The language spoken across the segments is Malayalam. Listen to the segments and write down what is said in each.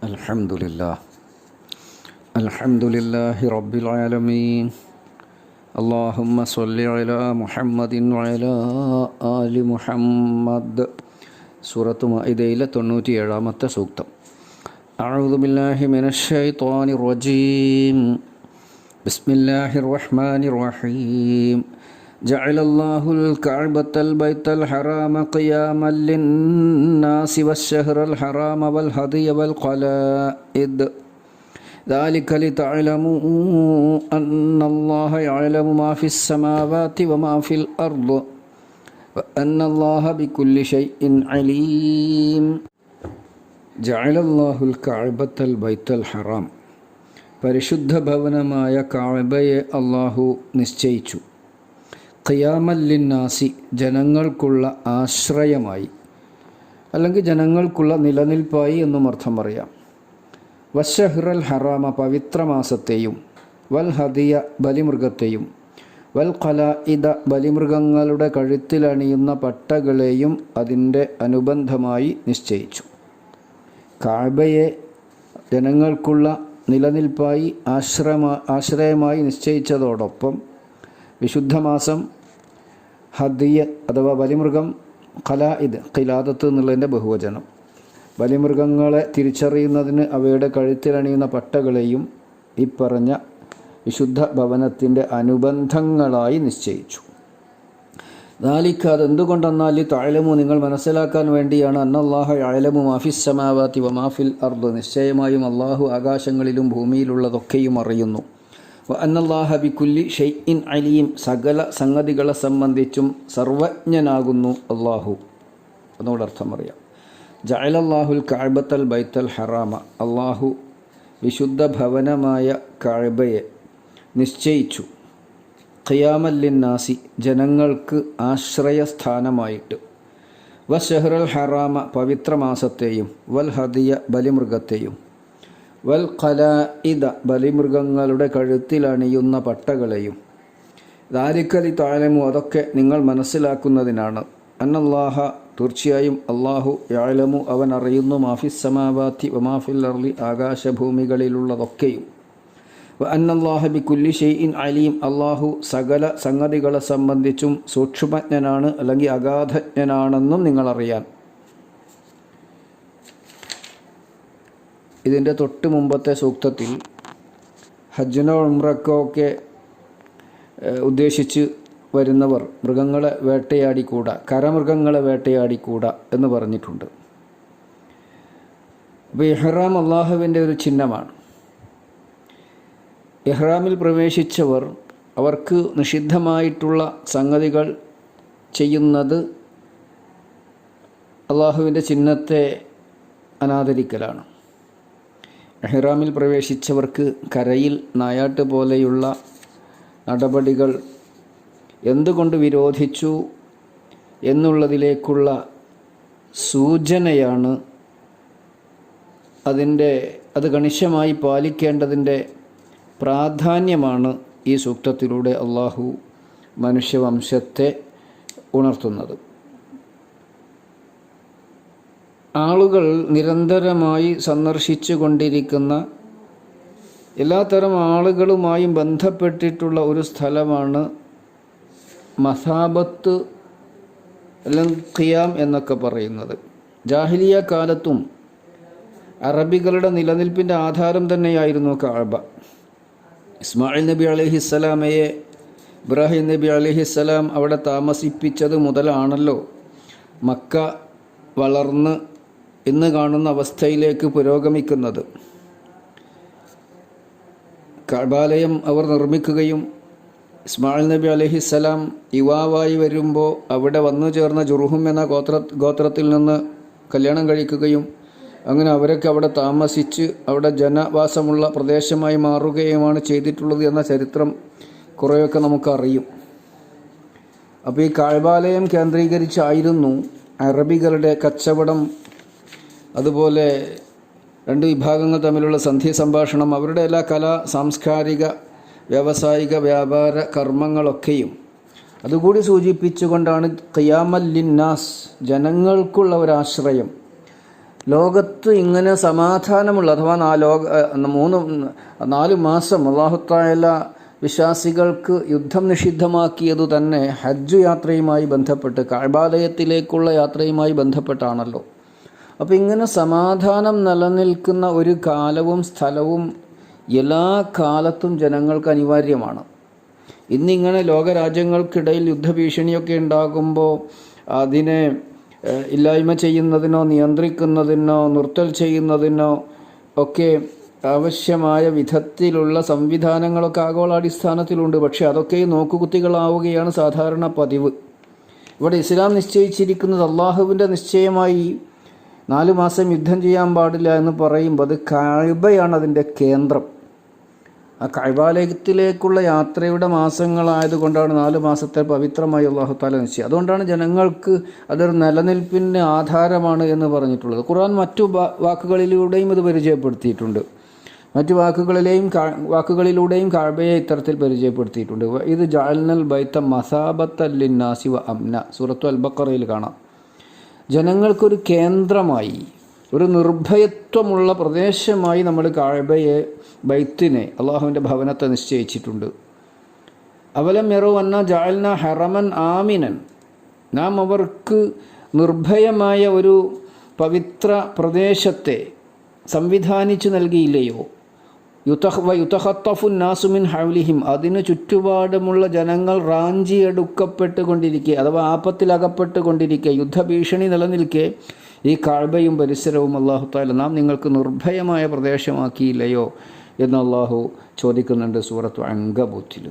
الحمد لله الحمد لله رب العالمين اللهم صل على محمد وعلى آل محمد سورة مائدة تنوتي علامة سوكتم أعوذ بالله من الشيطان الرجيم بسم الله الرحمن الرحيم جعل الله الكعبة البيت الحرام قياما للناس والشهر الحرام والهدي والقلائد ذلك لتعلموا أن الله يعلم ما في السماوات وما في الأرض وأن الله بكل شيء عليم جعل الله الكعبة البيت الحرام പരിശുദ്ധ ഭവനമായ കാബയെ അള്ളാഹു നിശ്ചയിച്ചു ഖിയാമല്ലിന്നാസി ജനങ്ങൾക്കുള്ള ആശ്രയമായി അല്ലെങ്കിൽ ജനങ്ങൾക്കുള്ള നിലനിൽപ്പായി എന്നും അർത്ഥം പറയാം. വശഹ്റൽ ഹറാമ പവിത്രമാസത്തെയും വൽ ഹദിയ ബലിമൃഗത്തെയും വൽ ഖലാഇദ ബലിമൃഗങ്ങളുടെ കഴുത്തിലണിയുന്ന പട്ടകളെയും അതിന്റെ അനുബന്ധമായി നിശ്ചയിച്ചു. കാബയെ ജനങ്ങൾക്കുള്ള നിലനിൽപ്പായി ആശ്രമ ആശ്രയമായി നിശ്ചയിച്ചതോടൊപ്പം വിശുദ്ധമാസം ഹദിയ അഥവാ ബലിമൃഗം ഇത് കിലാദത്ത് എന്നുള്ളതിന്റെ ബഹുവചനം. ബലിമൃഗങ്ങളെ തിരിച്ചറിയുന്നതിന് അവയുടെ കഴുത്തിലണിയുന്ന പട്ടകളെയും ഇപ്പറഞ്ഞ പറഞ്ഞ വിശുദ്ധ ഭവനത്തിന്റെ അനുബന്ധങ്ങളായി നിശ്ചയിച്ചു. നാലിക്ക് അതെന്തുകൊണ്ടെന്നാൽ ഈ താഴലമു നിങ്ങൾ മനസ്സിലാക്കാൻ വേണ്ടിയാണ് അന്നല്ലാഹ അയലമു മാഫിസ് സമാവാത്തി വമാഫിൽ അർദ്. നിശ്ചയമായും അള്ളാഹു ആകാശങ്ങളിലും ഭൂമിയിലുള്ളതൊക്കെയും അറിയുന്നു. അന്നല്ലാഹ ബിക്കുല്ലി ഷെയ്ഇൻ അലിയും സകല സംഗതികളെ സംബന്ധിച്ചും സർവജ്ഞനാകുന്നു അള്ളാഹു എന്നോട് അർത്ഥം അറിയാം. ജഅലല്ലാഹുൽ കാഴ്ബത്തൽ ബൈത്തൽ ഹറാമ. അള്ളാഹു വിശുദ്ധ ഭവനമായ കാഴ്ബയെ നിശ്ചയിച്ചു. ഖിയാമല്ലിന്നാസി ജനങ്ങൾക്ക് ആശ്രയസ്ഥാനമായിട്ട്. വ ഷെഹ്റൽ ഹറാമ പവിത്രമാസത്തെയും വൽ ഹദിയ ബലിമൃഗത്തെയും. വൽ ഖലാഇദ ബലിമൃഗങ്ങളുടെ കഴുത്തിലണിയുന്ന പട്ടകളെയും. ദാരിക്കലി താലമു അതൊക്കെ നിങ്ങൾ മനസ്സിലാക്കുന്നതിനാണ്. അന്നല്ലാഹ തീർച്ചയായും അള്ളാഹു യാലമു അവൻ അറിയുന്നു മാഫിസ് സമാവാത്തി വമാഫിൽ അർലി ആകാശഭൂമികളിലുള്ളതൊക്കെയും. അന്നല്ലാഹ ബി കുല്ലി ഷെയ്ഇൻ അലീം അള്ളാഹു സകല സംഗതികളെ സംബന്ധിച്ചും സൂക്ഷ്മജ്ഞനാണ് അല്ലെങ്കിൽ അഗാധജ്ഞനാണെന്നും നിങ്ങളറിയാൻ. ഇതിന്റെ തൊട്ട് മുമ്പത്തെ സൂക്തത്തിൽ ഹജ്ജിനോ ഉംറക്കോ ഒക്കെ ഉദ്ദേശിച്ച് വരുന്നവർ മൃഗങ്ങളെ വേട്ടയാടിക്കൂടാ കരമൃഗങ്ങളെ വേട്ടയാടിക്കൂടാ എന്ന് പറഞ്ഞിട്ടുണ്ട്. അപ്പോൾ ഇഹ്റാം അള്ളാഹുവിന്റെ ഒരു ചിഹ്നമാണ്. ഇഹ്റാമിൽ പ്രവേശിച്ചവർ അവർക്ക് നിഷിദ്ധമായിട്ടുള്ള സംഗതികൾ ചെയ്യുന്നത് അള്ളാഹുവിന്റെ ചിഹ്നത്തെ അനാദരിക്കലാണ്. എഹ്റാമിൽ പ്രവേശിച്ചവർക്ക് കരയിൽ നായാട്ട് പോലെയുള്ള നടപടികൾ എന്തുകൊണ്ട് വിരോധിച്ചു എന്നുള്ളതിലേക്കുള്ള സൂചനയാണ് അതിന്റെ അത് കണിശമായി പാലിക്കേണ്ടതിന്റെ പ്രാധാന്യമാണ് ഈ സൂക്തത്തിലൂടെ അള്ളാഹു മനുഷ്യവംശത്തെ ഉണർത്തുന്നത്. ആളുകൾ നിരന്തരമായി സന്ദർശിച്ചു കൊണ്ടിരിക്കുന്ന എല്ലാത്തരം ആളുകളുമായും ബന്ധപ്പെട്ടിട്ടുള്ള ഒരു സ്ഥലമാണ് മസാബത്ത് അല്ലെങ്കിൽ ഖിയാം എന്നൊക്കെ പറയുന്നത്. ജാഹിലിയ കാലത്തും അറബികളുടെ നിലനിൽപ്പിന്റെ ആധാരം തന്നെയായിരുന്നു കാഴ്ബ ഇസ്മായിൽ നബി അലഹിസ്സലാമയെ ഇബ്രാഹിം നബി അലഹിസ്സലാം അവിടെ താമസിപ്പിച്ചത് മുതലാണല്ലോ. മക്ക വളർന്ന് ഇന്ന് കാണുന്ന അവസ്ഥയിലേക്ക് പുരോഗമിക്കുന്നത്. കബാലയം അവർ നിർമ്മിക്കുകയും ഇസ്മായിൽ നബി അലഹിസ്സലാം യുവാവായി വരുമ്പോൾ അവിടെ വന്നു ചേർന്ന ജുറുഹും എന്ന ഗോത്ര ഗോത്രത്തിൽ നിന്ന് കല്യാണം കഴിക്കുകയും അങ്ങനെ അവരൊക്കെ അവിടെ താമസിച്ച് അവിടെ ജനവാസമുള്ള പ്രദേശമായി മാറുകയുമാണ് ചെയ്തിട്ടുള്ളത് എന്ന ചരിത്രം കുറേയൊക്കെ നമുക്കറിയും. അപ്പോൾ ഈ കാഴ്ബാലയം കേന്ദ്രീകരിച്ചായിരുന്നു അറബികളുടെ കച്ചവടം അതുപോലെ രണ്ട് വിഭാഗങ്ങൾ തമ്മിലുള്ള സന്ധി സംഭാഷണം അവരുടെ എല്ലാ കലാ സാംസ്കാരിക വ്യാവസായിക വ്യാപാര കർമ്മങ്ങളൊക്കെയും അതുകൂടി സൂചിപ്പിച്ചുകൊണ്ടാണ് ഖിയാമല്ലിന്നാസ് ജനങ്ങൾക്കുള്ള ഒരാശ്രയം. ലോകത്ത് ഇങ്ങനെ സമാധാനമുള്ള അഥവാ ആ ലോക മൂന്ന് നാല് മാസം അള്ളാഹുത്തായ വിശ്വാസികൾക്ക് യുദ്ധം നിഷിദ്ധമാക്കിയതു തന്നെ ഹജ്ജ് യാത്രയുമായി ബന്ധപ്പെട്ട് കാഴ്ബാലയത്തിലേക്കുള്ള യാത്രയുമായി ബന്ധപ്പെട്ടാണല്ലോ. അപ്പോൾ ഇങ്ങനെ സമാധാനം നിലനിൽക്കുന്ന ഒരു കാലവും സ്ഥലവും എല്ലാ കാലത്തും ജനങ്ങൾക്ക് അനിവാര്യമാണ്. ഇന്നിങ്ങനെ ലോകരാജ്യങ്ങൾക്കിടയിൽ യുദ്ധഭീഷണിയൊക്കെ ഉണ്ടാകുമ്പോൾ അതിനെ ഇല്ലായ്മ ചെയ്യുന്നതിനോ നിയന്ത്രിക്കുന്നതിനോ നിർത്തൽ ചെയ്യുന്നതിനോ ഒക്കെ ആവശ്യമായ വിധത്തിലുള്ള സംവിധാനങ്ങളൊക്കെ ആഗോളാടിസ്ഥാനത്തിലുണ്ട്. പക്ഷേ അതൊക്കെ നോക്കുകുത്തികളാവുകയാണ് സാധാരണ പതിവ്. ഇവിടെ ഇസ്ലാം നിശ്ചയിച്ചിരിക്കുന്നത് അള്ളാഹുവിന്റെ നിശ്ചയമായി നാല് മാസം യുദ്ധം ചെയ്യാൻ പാടില്ല എന്ന് പറയുമ്പോൾ അത് കഴബയാണ് അതിന്റെ കേന്ദ്രം. ആ കഴിവാലയത്തിലേക്കുള്ള യാത്രയുടെ മാസങ്ങളായതുകൊണ്ടാണ് നാല് മാസത്തെ പവിത്രമായി അള്ളാഹു താല നിശ്ചയം അതുകൊണ്ടാണ് ജനങ്ങൾക്ക് അതൊരു നിലനിൽപ്പിന് ആധാരമാണ് എന്ന് പറഞ്ഞിട്ടുള്ളത്. ഖുർആൻ മറ്റു വാക്കുകളിലൂടെയും ഇത് പരിചയപ്പെടുത്തിയിട്ടുണ്ട്. മറ്റു വാക്കുകളിലെയും വാക്കുകളിലൂടെയും കാഴ്ബയെ ഇത്തരത്തിൽ പരിചയപ്പെടുത്തിയിട്ടുണ്ട്. ഇത് ജാൽനൽ ബൈത്ത മസാബത്തല്ലിന്നാസി വ അംന. സൂറത്തു അൽബക്കറയിൽ കാണാം. ജനങ്ങൾക്കൊരു കേന്ദ്രമായി ഒരു നിർഭയത്വമുള്ള പ്രദേശമായി നമ്മൾ കാഴ്ബയെ ബൈത്തിനെ അള്ളാഹുവിന്റെ ഭവനത്തെ നിശ്ചയിച്ചിട്ടുണ്ട്. അവലം എറോ അന്ന ജാൽന ഹെറമൻ ആമിനൻ. നാം അവർക്ക് നിർഭയമായ ഒരു പവിത്ര പ്രദേശത്തെ സംവിധാനിച്ചു നൽകിയില്ലയോ? യുതഹത്തഫുൻ ഹൗലിഹിം. അതിന് ചുറ്റുപാടുമുള്ള ജനങ്ങൾ റാഞ്ചിയെടുക്കപ്പെട്ടുകൊണ്ടിരിക്കെ അഥവാ ആപത്തിലകപ്പെട്ടുകൊണ്ടിരിക്കെ യുദ്ധഭീഷണി നിലനിൽക്കെ ഈ കാഴ്ബയും പരിസരവും അള്ളാഹു താല നാം നിങ്ങൾക്ക് നിർഭയമായ പ്രദേശമാക്കിയില്ലയോ എന്ന് അള്ളാഹു ചോദിക്കുന്നുണ്ട് സൂറത്ത് അങ്കബൂത്തിൽ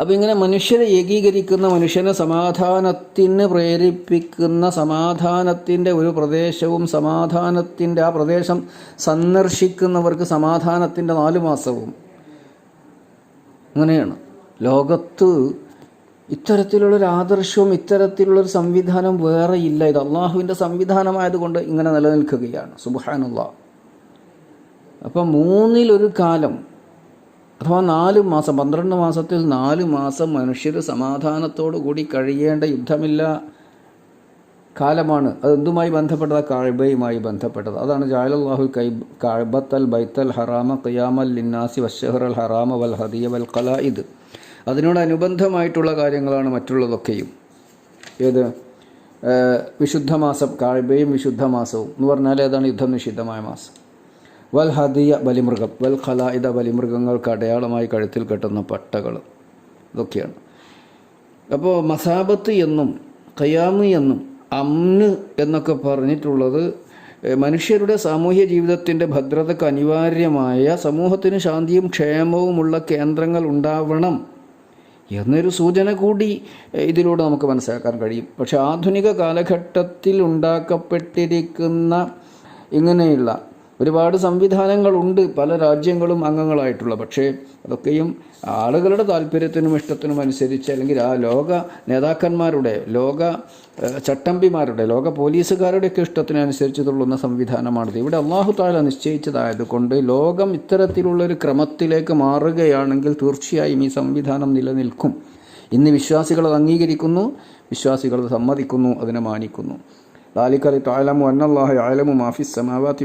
അപ്പോൾ ഇങ്ങനെ മനുഷ്യരെ ഏകീകരിക്കുന്ന മനുഷ്യനെ സമാധാനത്തിന് പ്രേരിപ്പിക്കുന്ന സമാധാനത്തിന്റെ ഒരു പ്രദേശവും സമാധാനത്തിന്റെ ആ പ്രദേശം സന്ദർശിക്കുന്നവർക്ക് സമാധാനത്തിന്റെ നാല് മാസവും. അങ്ങനെയാണ്. ലോകത്ത് ഇത്തരത്തിലുള്ളൊരു ആദർശവും ഇത്തരത്തിലുള്ളൊരു സംവിധാനം വേറെ ഇല്ല. ഇത് അള്ളാഹുവിന്റെ സംവിധാനമായതുകൊണ്ട് ഇങ്ങനെ നിലനിൽക്കുകയാണ്. സുബാനുള്ള അപ്പം മൂന്നിലൊരു കാലം അഥവാ നാല് മാസം പന്ത്രണ്ട് മാസത്തിൽ നാല് മാസം മനുഷ്യർ സമാധാനത്തോടു കൂടി കഴിയേണ്ട യുദ്ധമില്ല കാലമാണ്. അത് എന്തുമായി ബന്ധപ്പെട്ടത്? കാഴ്ബയുമായി ബന്ധപ്പെട്ടത്. അതാണ് ജാലല്ലാഹു കൈ കാഴ്ബത്തൽ ബൈത്തൽ ഹറാമ ഖിയാമൽ ലിന്നാസി വഷഹർ അൽ ഹറാമ വൽ ഹദിയ വൽ കല ഇത് അതിനോടനുബന്ധമായിട്ടുള്ള കാര്യങ്ങളാണ് മറ്റുള്ളതൊക്കെയും. ഏത്? വിശുദ്ധമാസം വിശുദ്ധ മാസം കാഴ്ബയും വിശുദ്ധ മാസവും. എന്ന് പറഞ്ഞാൽ ഏതാണ്? യുദ്ധം നിഷിദ്ധമായ മാസം. വൽ ഹദിയ ബലിമൃഗം വൽ ഖലായിദ ബലിമൃഗങ്ങൾക്ക് അടയാളമായി കഴുത്തിൽ കെട്ടുന്ന പട്ടകൾ. ഇതൊക്കെയാണ്. അപ്പോൾ മസാബത്ത് എന്നും കയാമ് എന്നും അമ്ന് എന്നൊക്കെ പറഞ്ഞിട്ടുള്ളത് മനുഷ്യരുടെ സാമൂഹ്യ ജീവിതത്തിന്റെ ഭദ്രതയ്ക്ക് അനിവാര്യമായ സമൂഹത്തിന് ശാന്തിയും ക്ഷേമവുമുള്ള കേന്ദ്രങ്ങൾ ഉണ്ടാവണം എന്നൊരു സൂചന കൂടി ഇതിലൂടെ നമുക്ക് മനസ്സിലാക്കാൻ കഴിയും. പക്ഷേ ആധുനിക കാലഘട്ടത്തിൽ ഉണ്ടാക്കപ്പെട്ടിരിക്കുന്ന ഇങ്ങനെയുള്ള ഒരുപാട് സംവിധാനങ്ങളുണ്ട് പല രാജ്യങ്ങളും അംഗങ്ങളായിട്ടുള്ള. പക്ഷേ അതൊക്കെയും ആളുകളുടെ താല്പര്യത്തിനും ഇഷ്ടത്തിനും അനുസരിച്ച് അല്ലെങ്കിൽ ആ ലോക നേതാക്കന്മാരുടെ ലോക ചട്ടമ്പിമാരുടെ ലോക പോലീസുകാരുടെയൊക്കെ ഇഷ്ടത്തിനനുസരിച്ച് തുള്ളുന്ന സംവിധാനമാണിത്. ഇവിടെ അള്ളാഹു താല നിശ്ചയിച്ചതായതുകൊണ്ട് ലോകം ഇത്തരത്തിലുള്ളൊരു ക്രമത്തിലേക്ക് മാറുകയാണെങ്കിൽ തീർച്ചയായും ഈ സംവിധാനം നിലനിൽക്കും. ഇന്ന് വിശ്വാസികൾ അത് അംഗീകരിക്കുന്നു വിശ്വാസികൾ സമ്മതിക്കുന്നു അതിനെ മാനിക്കുന്നു. ലാലിക്കലി താലമു അന്നല്ലാഹു ആലമു മാഫി സമാവാത്തി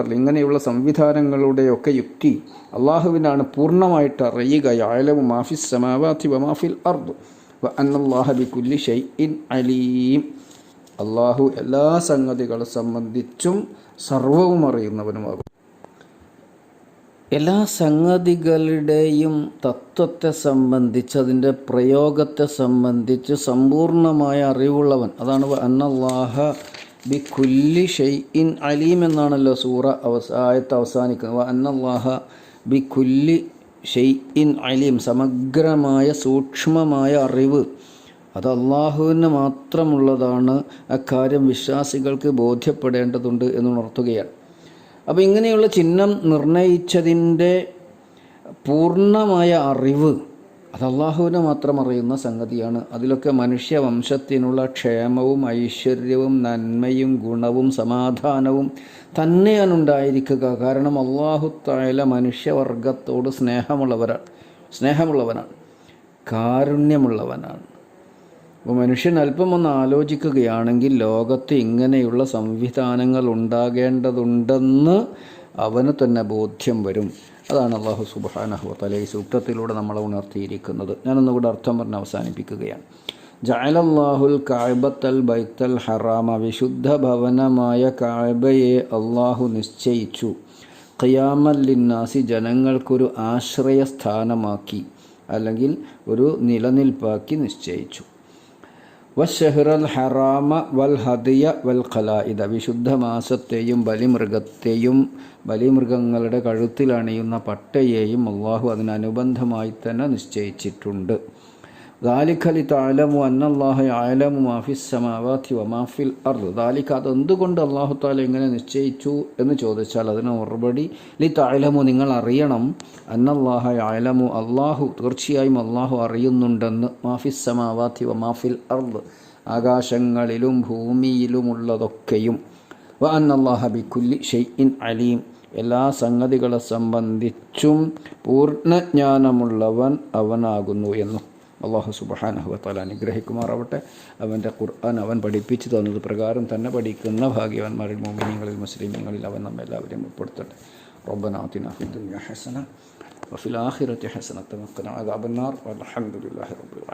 അർൾ ഇങ്ങനെയുള്ള സംവിധാനങ്ങളുടെയൊക്കെ യുക്തി അള്ളാഹുവിനാണ് പൂർണമായിട്ട് അറിയുക. ആലമു മാഫി സമാവാത്തി മാഫിൽ അർദ്. വ അന്നല്ലാഹ ബി കുല്ലി ഷൈ ഇൻ അലീം. അള്ളാഹു എല്ലാ സംഗതികളെ സംബന്ധിച്ചും സർവവും അറിയുന്നവനുമാകും. എല്ലാ സംഗതികളുടെയും തത്വത്തെ സംബന്ധിച്ച് അതിന്റെ പ്രയോഗത്തെ സംബന്ധിച്ച് സമ്പൂർണമായ അറിവുള്ളവൻ. അതാണ് അന്നല്ലാഹ ബി കുല്ലി ഷെയ്ഇൻ അലീം എന്നാണല്ലോ സൂറ അവസ ആയത്ത് അവസാനിക്കുന്നത്. അന്നല്ലാഹ ബി കുല്ലി ഷെയ്ഇൻ അലീം. സമഗ്രമായ സൂക്ഷ്മമായ അറിവ്. അത് അള്ളാഹുവിന് മാത്രമുള്ളതാണ് അക്കാര്യം വിശ്വാസികൾക്ക് ബോധ്യപ്പെടേണ്ടതുണ്ട് എന്ന് ഉണർത്തുകയാണ് അപ്പോൾ ഇങ്ങനെയുള്ള ചിഹ്നം നിർണയിച്ചതിന്റെ പൂർണമായ അറിവ് അത് അള്ളാഹുവിനെ മാത്രം അറിയുന്ന സംഗതിയാണ്. അതിലൊക്കെ മനുഷ്യവംശത്തിനുള്ള ക്ഷേമവും ഐശ്വര്യവും നന്മയും ഗുണവും സമാധാനവും തന്നെയാണ് ഉണ്ടായിരിക്കുക. കാരണം അള്ളാഹുത്തായാല മനുഷ്യവർഗത്തോട് സ്നേഹമുള്ളവരാണ് സ്നേഹമുള്ളവനാണ്. കാരുണ്യമുള്ളവനാണ്. മനുഷ്യൻ അല്പം ഒന്ന് ആലോചിക്കുകയാണെങ്കിൽ ലോകത്ത് ഇങ്ങനെയുള്ള സംവിധാനങ്ങൾ ഉണ്ടാകേണ്ടതുണ്ടെന്ന് അവന് തന്നെ ബോധ്യം വരും. അതാണ് അള്ളാഹു സുബാനഹുത്തല തല ഈ സൂക്തത്തിലൂടെ നമ്മളെ ഉണർത്തിയിരിക്കുന്നത്. ഞാനൊന്നുകൂടെ അർത്ഥം പറഞ്ഞ് അവസാനിപ്പിക്കുകയാണ്. ജാലല്ലാഹുൽ കാഴ്ബത്തൽ ബൈത്തൽ ഹറാമ വിശുദ്ധ ഭവനമായ കാഴ്ബയെ അള്ളാഹു നിശ്ചയിച്ചു. ഖിയാമല്ലിന്നാസി ജനങ്ങൾക്കൊരു ആശ്രയസ്ഥാനമാക്കി അല്ലെങ്കിൽ ഒരു നിലനിൽപ്പാക്കി നിശ്ചയിച്ചു. വഷഹ്റൽ ഹറാമ വൽ ഹദിയ വൽ ഖലായിദ വിശുദ്ധ മാസത്തെയും ബലിമൃഗത്തെയും ബലിമൃഗങ്ങളുടെ കഴുത്തിലണിയുന്ന പട്ടയെയും അള്ളാഹു അതിനനുബന്ധമായി തന്നെ നിശ്ചയിച്ചിട്ടുണ്ട്. ദാലിഖലി താലമു അന്നല്ലാഹു ആലമു മാഫിസ് സമാവാത്തി വമാഫിൽ അർദ് ദാലിഖ് അതെന്തുകൊണ്ട് അള്ളാഹു താല ഇങ്ങനെ നിശ്ചയിച്ചു എന്ന് ചോദിച്ചാൽ അതിന് മറുപടി ലി താലമു നിങ്ങൾ അറിയണം അന്നല്ലാഹു ആലമു അള്ളാഹു തീർച്ചയായും അള്ളാഹു അറിയുന്നുണ്ടെന്ന്. മാഫിസ് സമാവാത്തി വമാഫിൽ അർദ് ആകാശങ്ങളിലും ഭൂമിയിലുമുള്ളതൊക്കെയും. വ അന്നല്ലാഹ ബിക്കുല്ലി ഷെയ്ഇൻ അലീം എല്ലാ സംഗതികളെ സംബന്ധിച്ചും പൂർണജ്ഞാനമുള്ളവൻ അവനാകുന്നു എന്നും. അള്ളാഹു സുബഹാനഹുവത്താല അനുഗ്രഹിക്കുമാറാവട്ടെ അവൻ്റെ ഖുർആൻ അവൻ പഠിപ്പിച്ചു തന്നത് പ്രകാരം തന്നെ പഠിക്കുന്ന ഭാഗ്യവാന്മാരിൽ മോമിനിയങ്ങളിൽ മുസ്ലിമീങ്ങളിൽ അവൻ നമ്മെല്ലാവരെയും ഉൾപ്പെടുത്തട്ടെ ربنا آتنا في الدنيا حسنة وفي الآخرة حسنة وقنا عذاب النار والحمد لله رب العالمين